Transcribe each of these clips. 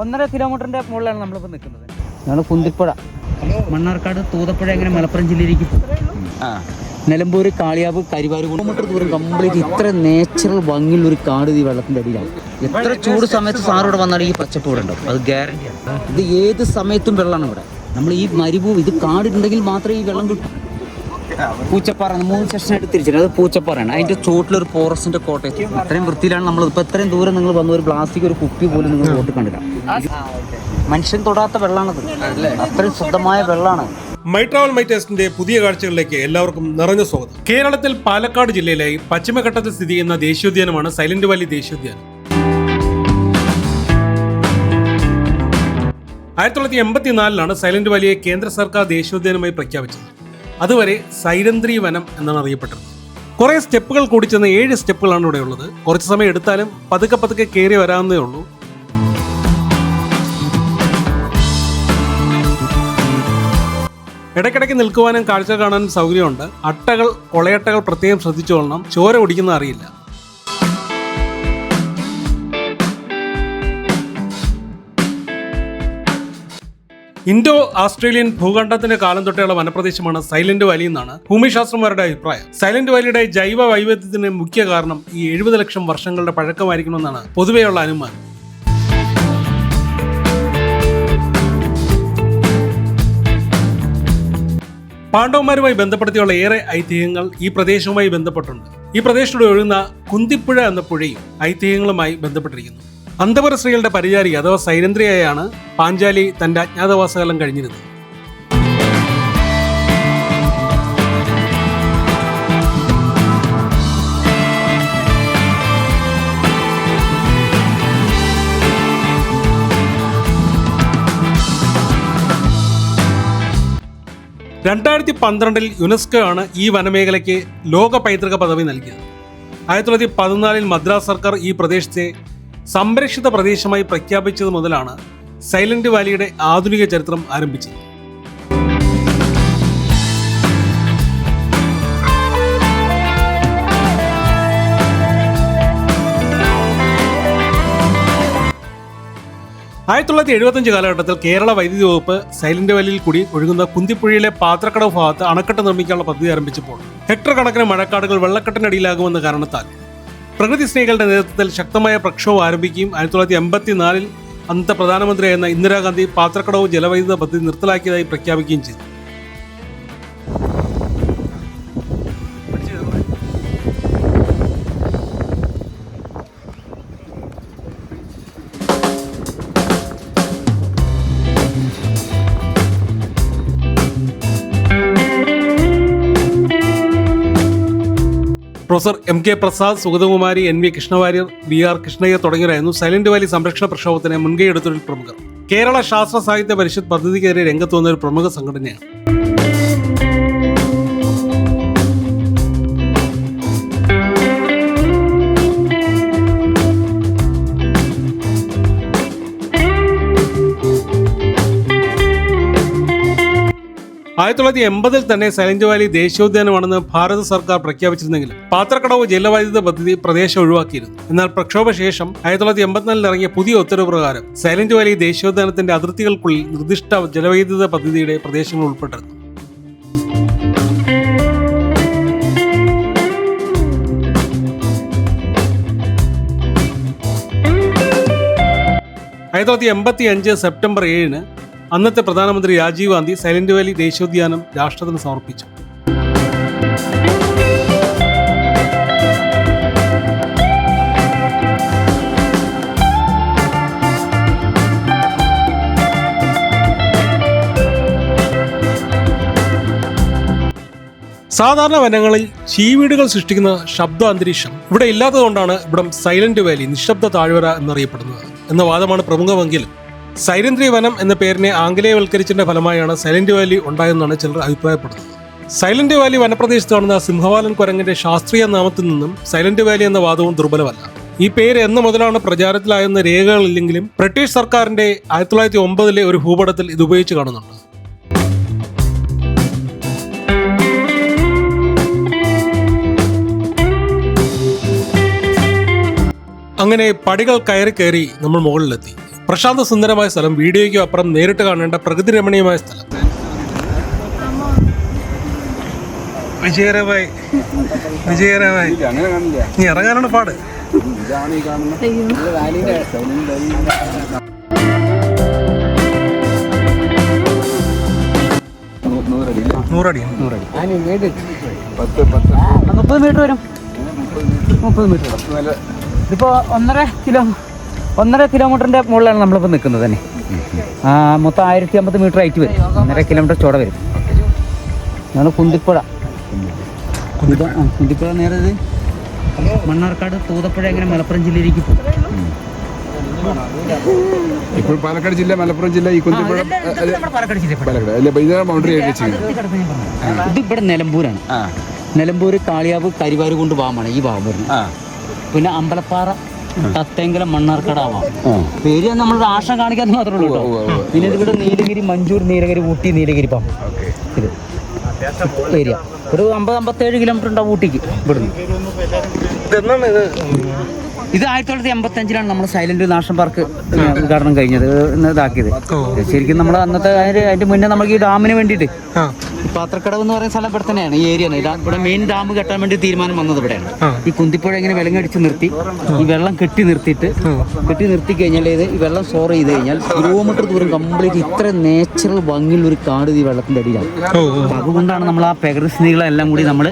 ഒന്നര കിലോമീറ്ററിന്റെ മുകളിലാണ് നമ്മളിപ്പോൾ നിൽക്കുന്നത്. ഞങ്ങൾ കുന്തിപ്പുഴ. മണ്ണാർക്കാട് തൂതപ്പുഴ എങ്ങനെ മലപ്പുറം ജില്ലയിലേക്ക് ആ. നിലമ്പൂർ കാളിയാവ് കരിവാര് കിലോമീറ്റർ ദൂരം കംപ്ലീറ്റ് ഇത്ര നേച്ചുറൽ ഭംഗിയുള്ള ഒരു കാട് ഈ വെള്ളത്തിന്റെ അടിയിലാണ് എത്ര ചൂട് സമയത്ത് സാറോടെ വന്നാൽ ഈ പച്ചപ്പ് ഇവിടെ ഉണ്ടാവും. അത് ഗ്യാരണ്ടിയാണ് ഇത് ഏത് സമയത്തും വെള്ളമാണ് ഇവിടെ. നമ്മൾ ഈ മരുഭൂ ഇത് കാടുണ്ടെങ്കിൽ മാത്രമേ ഈ വെള്ളം കിട്ടൂ. പൂച്ചപ്പാറ മൂന്ന് സെക്ഷനായിട്ട് തിരിച്ചിട്ട് അത് പൂച്ചപ്പാറയാണ് അതിന്റെ ചോട്ടിലൊരു ഫോറസ്റ്റിന്റെ കോട്ടയം അത്രയും വൃത്തിയിലാണ് നമ്മൾ ഇപ്പൊ ഇത്രയും ദൂരം നിങ്ങൾ വന്ന ഒരു പ്ലാസ്റ്റിക് ഒരു കുപ്പി പോലും നിങ്ങൾ റോട്ടിൽ കണ്ടില്ല. മനുഷ്യൻ തൊടാത്ത വെള്ളമാണത് അത്രയും ശുദ്ധമായ വെള്ളമാണ് മൈ ട്രാവൽ മൈ ടെസ്റ്റിന്റെ പുതിയ കാഴ്ചകളിലേക്ക് എല്ലാവർക്കും നിറഞ്ഞ സ്വാഗതം. കേരളത്തിൽ പാലക്കാട് ജില്ലയിലെ പശ്ചിമഘട്ടത്തിൽ സ്ഥിതി ചെയ്യുന്ന ദേശീയോദ്യാനമാണ് സൈലന്റ് വാലി ദേശീയോദ്യാനം. ആയിരത്തി തൊള്ളായിരത്തി എൺപത്തിനാലിലാണ് സൈലന്റ് വാലിയെ കേന്ദ്ര സർക്കാർ ദേശീയോദ്യാനമായി പ്രഖ്യാപിച്ചത്. അതുവരെ സൈരന്ത്രി വനം എന്നാണ് അറിയപ്പെട്ടിരുന്നത് കുറെ സ്റ്റെപ്പുകൾ കൂടി ചെന്ന ഏഴ് സ്റ്റെപ്പുകളാണ് ഇവിടെ ഉള്ളത്. കുറച്ച് സമയം എടുത്താലും പതുക്കെ പതുക്കെ കയറി വരാവുന്നേ ഉള്ളൂ. ഇടയ്ക്കിടയ്ക്ക് നിൽക്കുവാനും കാഴ്ച കാണാനും സൗകര്യമുണ്ട്. അട്ടകൾ കൊളയട്ടകൾ പ്രത്യേകം ശ്രദ്ധിച്ചുകൊള്ളണം ചോര ഒടിക്കുന്ന അറിയില്ല. ഇൻഡോ ആസ്ട്രേലിയൻ ഭൂഖണ്ഡത്തിന്റെ കാലം തൊട്ടേയുള്ള വനപ്രദേശമാണ് സൈലന്റ് വാലി എന്നാണ് ഭൂമിശാസ്ത്രന്മാരുടെ അഭിപ്രായം. സൈലന്റ് വാലിയുടെ ജൈവ വൈവിധ്യത്തിന് മുഖ്യ കാരണം ഈ എഴുപത് ലക്ഷം വർഷങ്ങളുടെ പഴക്കമായിരിക്കണമെന്നാണ് പൊതുവെയുള്ള അനുമാനം. പാണ്ഡവന്മാരുമായി ബന്ധപ്പെടുത്തിയുള്ള ഏറെ ഐതിഹ്യങ്ങൾ ഈ പ്രദേശവുമായി ബന്ധപ്പെട്ടുണ്ട്. ഈ പ്രദേശത്തോടെ ഒഴുകുന്ന കുന്തിപ്പുഴ എന്ന പുഴയും ഐതിഹ്യങ്ങളുമായി ബന്ധപ്പെട്ടിരിക്കുന്നു. അന്തപുര സ്ത്രീകളുടെ പരിചാരി അഥവാ സൈരന്ദ്രിയായാണ് പാഞ്ചാലി തന്റെ അജ്ഞാതവാസകാലം കഴിഞ്ഞിരുന്നത്. രണ്ടായിരത്തി പന്ത്രണ്ടിൽ യുനെസ്കോ ആണ് ഈ വനമേഖലയ്ക്ക് ലോക പൈതൃക പദവി നൽകിയത്. ആയിരത്തി തൊള്ളായിരത്തി പതിനാലിൽ മദ്രാസ് സർക്കാർ ഈ പ്രദേശത്തെ സംരക്ഷിത പ്രദേശമായി പ്രഖ്യാപിച്ചത് മുതലാണ് സൈലന്റ് വാലിയുടെ ആധുനിക ചരിത്രം ആരംഭിച്ചത്. ആയിരത്തി തൊള്ളായിരത്തി എഴുപത്തഞ്ച് കാലഘട്ടത്തിൽ കേരള വൈദ്യുതി വകുപ്പ് സൈലന്റ് വാലിയിൽ കൂടി ഒഴുകുന്ന കുന്തിപ്പുഴയിലെ പാത്രക്കടവ് ഭാഗത്ത് അണക്കെട്ട് നിർമ്മിക്കാനുള്ള പദ്ധതി ആരംഭിച്ചപ്പോൾ ഹെക്ടർ കണക്കിന് മഴക്കാടുകൾ വെള്ളക്കെട്ടിനടിയിലാകുമെന്ന കാരണത്താൽ പ്രകൃതി സ്നേഹികളുടെ നേതൃത്വത്തിൽ ശക്തമായ പ്രക്ഷോഭം ആരംഭിക്കുകയും ആയിരത്തി തൊള്ളായിരത്തി എൺപത്തിനാലിൽ അന്നത്തെ പ്രധാനമന്ത്രിയായിരുന്ന ഇന്ദിരാഗാന്ധി പാത്രക്കടവ് ജലവൈദ്യുത പദ്ധതി നിർത്തലാക്കിയതായി പ്രഖ്യാപിക്കുകയും ചെയ്തു. Professor M K Prasad Sugathakumari N V Krishna Warrier V R Krishna Iyer തുടങ്ങിയവരായിരുന്നു silent Valley സംരക്ഷണ പ്രക്ഷോഭത്തിന് മുൻകൈ മുൻകൈയെടുത്തൊരു പ്രമുഖർ. കേരള ശാസ്ത്ര സാഹിത്യ പരിഷത്ത് പദ്ധതിക്കെതിരെ രംഗത്ത് വന്ന ഒരു പ്രമുഖ സംഘടനയാണ്. ആയിരത്തി തൊള്ളായിരത്തി എൺപതിൽ തന്നെ സൈലന്റ് വാലി ദേശീയോദ്യാനമാണെന്ന് ഭാരത സർക്കാർ പ്രഖ്യാപിച്ചിരുന്നെങ്കിലും പാത്രക്കടവ് ജലവൈദ്യുത പദ്ധതി പ്രദേശം ഒഴിവാക്കിയിരുന്നു. എന്നാൽ പ്രക്ഷോഭ ശേഷം ആയിരത്തി തൊള്ളായിരത്തി എൺപത്തിനാലിൽ ഇറങ്ങിയ പുതിയ ഉത്തരവ് പ്രകാരം സൈലന്റ് വാലി ദേശീയോദ്യാനത്തിന്റെ അതിർത്തികൾക്കുള്ളിൽ നിർദ്ദിഷ്ട ജലവൈദ്യുത പദ്ധതിയുടെ പ്രദേശങ്ങൾ ഉൾപ്പെട്ടിരുന്നു. ആയിരത്തി തൊള്ളായിരത്തി എൺപത്തി അഞ്ച് സെപ്റ്റംബർ ഏഴിന് അന്നത്തെ പ്രധാനമന്ത്രി രാജീവ് ഗാന്ധി സൈലന്റ് വാലി ദേശീയോദ്യാനം രാഷ്ട്രത്തിന് സമർപ്പിച്ചു. സാധാരണ വനങ്ങളിൽ ചീവീടുകൾ സൃഷ്ടിക്കുന്ന ശബ്ദ അന്തരീക്ഷം ഇവിടെ ഇല്ലാത്തതുകൊണ്ടാണ് ഇവിടം സൈലന്റ് വാലി നിശബ്ദ താഴ്വര എന്നറിയപ്പെടുന്നത്. എന്ന വാദമാണ് പ്രമുഖമെങ്കിലും സൈലന്റി വനം എന്ന പേരിനെ ആംഗലേയവൽക്കരിച്ചതിന്റെ ഫലമായാണ് സൈലന്റ് വാലി ഉണ്ടായതെന്നാണ് ചിലർ അഭിപ്രായപ്പെടുന്നത്. സൈലന്റ് വാലി വനപ്രദേശത്ത് കാണുന്ന സിംഹവാലൻ കുരങ്ങിന്റെ ശാസ്ത്രീയ നാമത്തിൽ നിന്നും സൈലന്റ് വാലി എന്ന വാദവും ദുർബലമല്ല. ഈ പേര് എന്ന് മുതലാണ് പ്രചാരത്തിലായെന്ന രേഖകളില്ലെങ്കിലും ബ്രിട്ടീഷ് സർക്കാരിന്റെ ആയിരത്തി തൊള്ളായിരത്തി ഒമ്പതിലെ ഒരു ഭൂപടത്തിൽ ഇത് ഉപയോഗിച്ച് കാണുന്നുണ്ട്. അങ്ങനെ പടികൾ കയറി കയറി നമ്മൾ മുകളിലെത്തി. പ്രശാന്ത സുന്ദരമായ സ്ഥലം വീഡിയോയ്ക്ക് അപ്പുറം നേരിട്ട് കാണേണ്ട പ്രകൃതി രമണീയമായ സ്ഥലം. വിജയകരമായി വിജയകരമായി. നീ ഇറങ്ങാനാണ് പാട്. നൂറടി. നൂറടി മുപ്പത് മീറ്റർ വരും. മുപ്പത് മീറ്റർ. ഇതിപ്പോ ഒന്നര കിലോ ഒന്നര കിലോമീറ്ററിന്റെ മുകളിലാണ് നമ്മളിപ്പോൾ നിൽക്കുന്നത് തന്നെ. ആ, മൊത്തം ആയിരത്തി അമ്പത് മീറ്റർ ആയിട്ട് വരും. ഒന്നര കിലോമീറ്റർ ചോട വരും. ഞങ്ങൾ കുന്തിപ്പുഴ. കുന്തിപ്പുഴ? നേരെ ഇത് മണ്ണാർക്കാട് തൂതപ്പുഴ എങ്ങനെ മലപ്പുറം ജില്ലയിലേക്ക് പോകും. ഇപ്പോൾ പാലക്കാട് ജില്ല മലപ്പുറം ജില്ല ഈ കുന്തിപ്പുഴ ബൗണ്ടറി. ഇത് ഇവിടെ നിലമ്പൂരാണ്. ആ. നിലമ്പൂർ കാളിയാവ് കരിവാര് കൊണ്ട് ഭാഗമാണ് ഈ ഭാഗം വരുന്നത് പിന്നെ അമ്പലപ്പാറ തത്തേങ്കലം മണ്ണാർക്കടാവാം. പേര് നമ്മൾ രാഷ്ട്രം കാണിക്കാൻ മാത്രമേ ഉള്ളൂ. പിന്നെ ഇവിടെ നീലഗിരി മഞ്ചൂർ നീലഗിരി ഊട്ടി നീലഗിരി പാമ്പ്. ഇത് ഏരിയ. ഒരു അമ്പത് അമ്പത്തേഴ് കിലോമീറ്റർ ഉണ്ടാവും ഊട്ടിക്ക് ഇവിടുന്ന്. ഇത്? ആയിരത്തി തൊള്ളായിരത്തി എൺപത്തി അഞ്ചിലാണ് നമ്മൾ സൈലന്റ് നാഷണൽ പാർക്ക് ഉദ്ഘാടനം കഴിഞ്ഞത്. ഇതാക്കിയത്. ശരിക്കും നമ്മൾ അന്നത്തെ അതിന് അതിന്റെ മുന്നേ നമുക്ക് ഈ ഡാമിന് വേണ്ടിയിട്ട് പാത്രക്കടവ് എന്ന് പറയുന്ന സ്ഥലം ഇവിടെ തന്നെയാണ് ഈ ഏരിയ ഇവിടെ മെയിൻ ഡാം കെട്ടാൻ വേണ്ടി തീരുമാനം വന്നത് ഇവിടെയാണ്. ഈ കുന്തിപ്പുഴ ഇങ്ങനെ വിലങ്ങടിച്ച് നിർത്തി ഈ വെള്ളം കെട്ടി നിർത്തിയിട്ട് കെട്ടി നിർത്തി കഴിഞ്ഞാൽ ഇത് ഈ വെള്ളം സ്റ്റോർ ചെയ്ത് കഴിഞ്ഞാൽ കിലോമീറ്റർ ദൂരം കംപ്ലീറ്റ് ഇത്ര നേച്ചുറൽ ഭംഗിയുള്ള ഒരു കാട് ഈ വെള്ളത്തിന്റെ അടിയിലാണ്. അതുകൊണ്ടാണ് നമ്മൾ ആ പ്രകൃതി സ്നേഹികളെല്ലാം കൂടി നമ്മൾ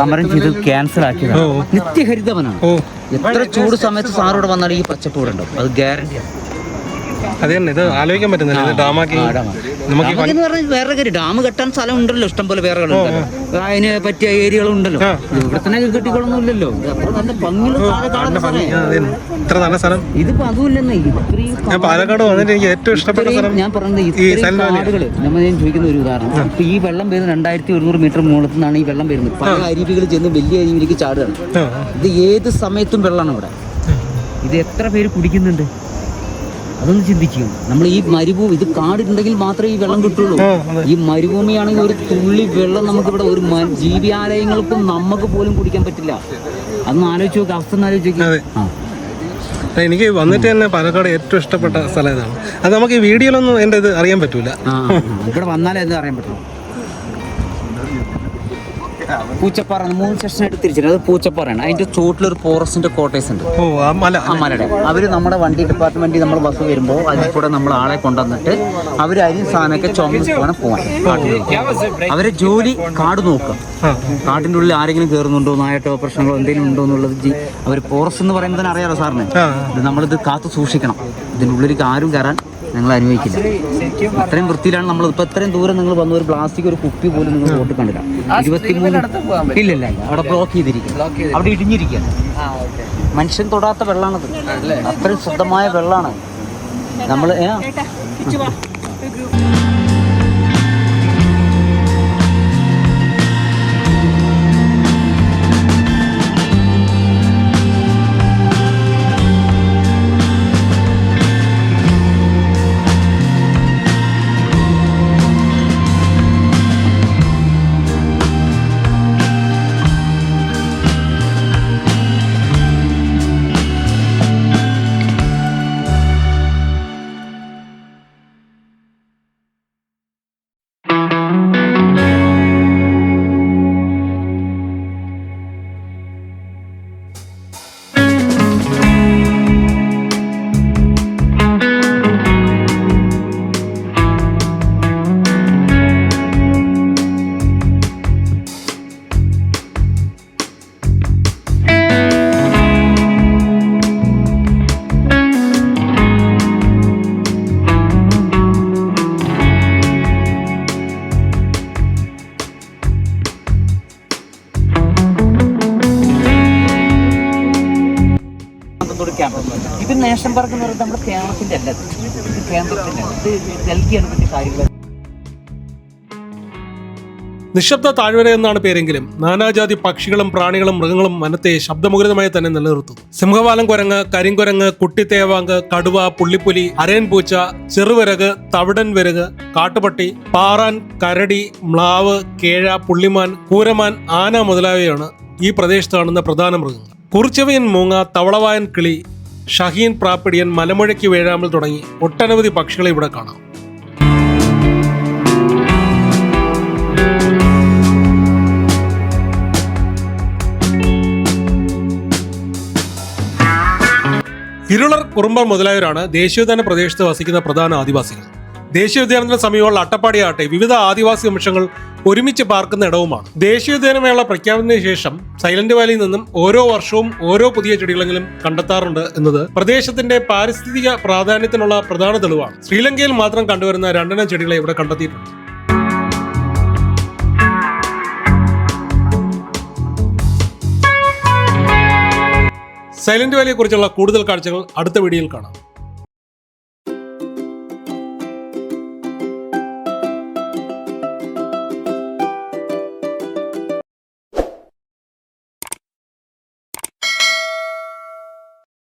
സമരം ചെയ്ത് ക്യാൻസൽ ആക്കിയത്. നിത്യഹരിതവനാണ്. എത്ര ചൂട് സമയത്ത് സാറോട് വന്നാൽ ഈ പച്ചപ്പ് ഇവിടെ ഉണ്ടാവും അത് ഗ്യാരണ്ടിയാണ് അത് തന്നെ ഇത് ആലോചിക്കാൻ പറ്റുന്നില്ല ഡാമാക്കി നമുക്ക് ഈ പറഞ്ഞാൽ വേറെ കാര്യം. ഡാം കെട്ടാൻ സ്ഥലം ഉണ്ടല്ലോ ഇഷ്ടം പോലെ വേറെ ഉണ്ടല്ലോ അതിന് പറ്റിയ ഏരിയകളുണ്ടല്ലോ. ഇവിടെ തന്നെ കെട്ടിക്കൊള്ളുന്നില്ലല്ലോ ഇത് അത്ര നല്ല ഭംഗിയുള്ള താഴെ കാണുന്ന. ആ. ഇത്ര നല്ല സ്ഥലം. ഇതിപ്പോ അതുമില്ലെന്നേ. ഇത്രയും ഞാൻ പാലക്കാട് വന്നിട്ട് എനിക്ക് ഏറ്റവും ഇഷ്ടപ്പെട്ട ഇത്രയും സ്ഥലം ഞാൻ പറഞ്ഞത് ഇത്രയും വാലിയാ. കാടുകൾ നമ്മൾ ഞാൻ ചോദിക്കുന്ന ഒരു ഉദാഹരണം. ഇപ്പൊ ഈ വെള്ളം വരുന്നത് രണ്ടായിരത്തി ഒരുന്നൂറ് മീറ്റർ മുകളിൽ നിന്നാണ് ഈ വെള്ളം വരുന്നത്. പല അരുവികൾ ചെന്ന് വലിയ അരുവിയിലേക്ക് ചാടുകയാണ്. ആ, ഇത് ഏത് സമയത്തും വെള്ളമാണ് ഇവിടെ. ഇത് എത്ര പേര് കുടിക്കുന്നുണ്ട്? അതൊന്ന് ചിന്തിക്കും. നമ്മൾ ഈ മരുഭൂമി ഇത് കാടുണ്ടെങ്കിൽ മാത്രമേ ഈ വെള്ളം കിട്ടുള്ളൂ. ഈ മരുഭൂമിയാണെങ്കിൽ ഒരു തുള്ളി വെള്ളം നമുക്ക് ഇവിടെ ഒരു ജീവിയാലയങ്ങൾക്കും നമുക്ക് പോലും കുടിക്കാൻ പറ്റില്ല. അതൊന്ന് ആലോചിച്ച് നോക്കുക അവസ്ഥ ഒന്ന് ആലോചിച്ച്. നോക്കുക എനിക്ക് വന്നിട്ട് തന്നെ പാലക്കാട് ഏറ്റവും ഇഷ്ടപ്പെട്ട സ്ഥലം ഇതാണ് അത് നമുക്ക് ഈ വീഡിയോയിലൊന്നും എന്റെ ഇത് അറിയാൻ പറ്റൂല. ഇവിടെ വന്നാലേ അറിയാൻ പറ്റുള്ളൂ. പൂച്ചപ്പാറ മൂന്ന് സെക്ഷനായിട്ട് തിരിച്ചിട്ട് അത് പൂച്ചപ്പാറയാണ്. അതിന്റെ ചോട്ടിലൊരു ഫോറസ്റ്റിന്റെ കോട്ടേഴ്സ് ഉണ്ട്. മലയുടെ. അവർ നമ്മുടെ വണ്ടി ഡിപ്പാർട്ട്മെന്റ് നമ്മൾ ബസ് വരുമ്പോൾ അതിൽ കൂടെ നമ്മൾ ആളെ കൊണ്ടുവന്നിട്ട് അവർ അരിയും സാധനമൊക്കെ ചുമന്ന് പോകണം പോകാൻ കാട്ടിലേക്ക്. അവരെ ജോലി കാട് നോക്കുക. കാട്ടിന്റെ ഉള്ളിൽ ആരെങ്കിലും കയറുന്നുണ്ടോ നായട്ടോ പ്രശ്നങ്ങളോ എന്തെങ്കിലും ഉണ്ടോ എന്നുള്ളത് അവർ ഫോറസ്റ്റ് എന്ന് പറയുമ്പോൾ തന്നെ അറിയാലോ സാറിന്. ഇത് നമ്മളിത് കാത്തു സൂക്ഷിക്കണം. ഇതിന്റെ ഉള്ളിലേക്ക് ആരും കയറാൻ ഞങ്ങൾ അനുഭവിക്കില്ല. അത്രയും വൃത്തിയിലാണ് നമ്മൾ. ഇപ്പൊ ഇത്രയും ദൂരം നിങ്ങൾ വന്ന ഒരു പ്ലാസ്റ്റിക് ഒരു കുപ്പി പോലും നിങ്ങൾ വോട്ട് കണ്ടില്ല. ഇരുപത്തിമൂന്ന് ഇല്ല ഇല്ല അവിടെ ബ്ലോക്ക് ചെയ്തിരിക്കും അവിടെ ഇടിഞ്ഞിരിക്കുകയാണ്. മനുഷ്യൻ തൊടാത്ത വെള്ളമാണത് അത്രയും ശുദ്ധമായ വെള്ളമാണ് നമ്മൾ ക്യാമ്പ് പാർക്ക് എന്ന് പറയുന്നത് നമ്മുടെ കേരളത്തിന്റെ അല്ല. ഇത്. കേന്ദ്രത്തിന്റെ ഇത് ഡൽഹിയാണ് പറ്റിയ കാര്യങ്ങൾ. നിശബ്ദ താഴ്വര എന്നാണ് പേരെങ്കിലും നാനാജാതി പക്ഷികളും പ്രാണികളും മൃഗങ്ങളും വനത്തെ ശബ്ദമുഖരിതമായി തന്നെ നിലനിർത്തുന്നു. സിംഹവാലം കുരങ്ങ് കരിങ്കുരങ്ങ് കുട്ടിത്തേവാങ്ക് കടുവ പുള്ളിപ്പുലി അരയൻ പൂച്ച ചെറുവിരക് തവിടൻ വിരക് കാട്ടുപട്ടി പാറാൻ കരടി മ്ലാവ് കേഴ പുള്ളിമാൻ കൂരമാൻ ആന മുതലായവയാണ് ഈ പ്രദേശത്ത് കാണുന്ന പ്രധാന മൃഗങ്ങൾ. കുറിച്ചവയൻ മൂങ്ങ തവളവായൻ കിളി ഷഹീൻ പ്രാപ്പിടിയൻ മലമുഴയ്ക്ക് വേഴാമ്പൽ തുടങ്ങി ഒട്ടനവധി പക്ഷികളെ ഇവിടെ കാണാം. ഇരുളർ കുറുമ്പ മുതലായവരാണ് ദേശീയോദ്യാന പ്രദേശത്ത് വസിക്കുന്ന പ്രധാന ആദിവാസികൾ. ദേശീയോദ്യാനത്തിന് സമീപമുള്ള അട്ടപ്പാടിയാട്ടെ വിവിധ ആദിവാസി വംശങ്ങൾ ഒരുമിച്ച് പാർക്കുന്ന ഇടവുമാണ്. ദേശീയോദ്യാനമേള പ്രഖ്യാപനത്തിന് ശേഷം സൈലന്റ് വാലിയിൽ നിന്നും ഓരോ വർഷവും ഓരോ പുതിയ ചെടികളെങ്കിലും കണ്ടെത്താറുണ്ട് എന്നത് പ്രദേശത്തിന്റെ പാരിസ്ഥിതിക പ്രാധാന്യത്തിനുള്ള പ്രധാന തെളിവാണ്. ശ്രീലങ്കയിൽ മാത്രം കണ്ടുവരുന്ന രണ്ടെണ്ണം ചെടികളെ ഇവിടെ കണ്ടെത്തിയിട്ടുണ്ട്. സൈലന്റ് വാലിയെക്കുറിച്ചുള്ള കൂടുതൽ കാഴ്ചകൾ അടുത്ത വീഡിയോയിൽ കാണാം.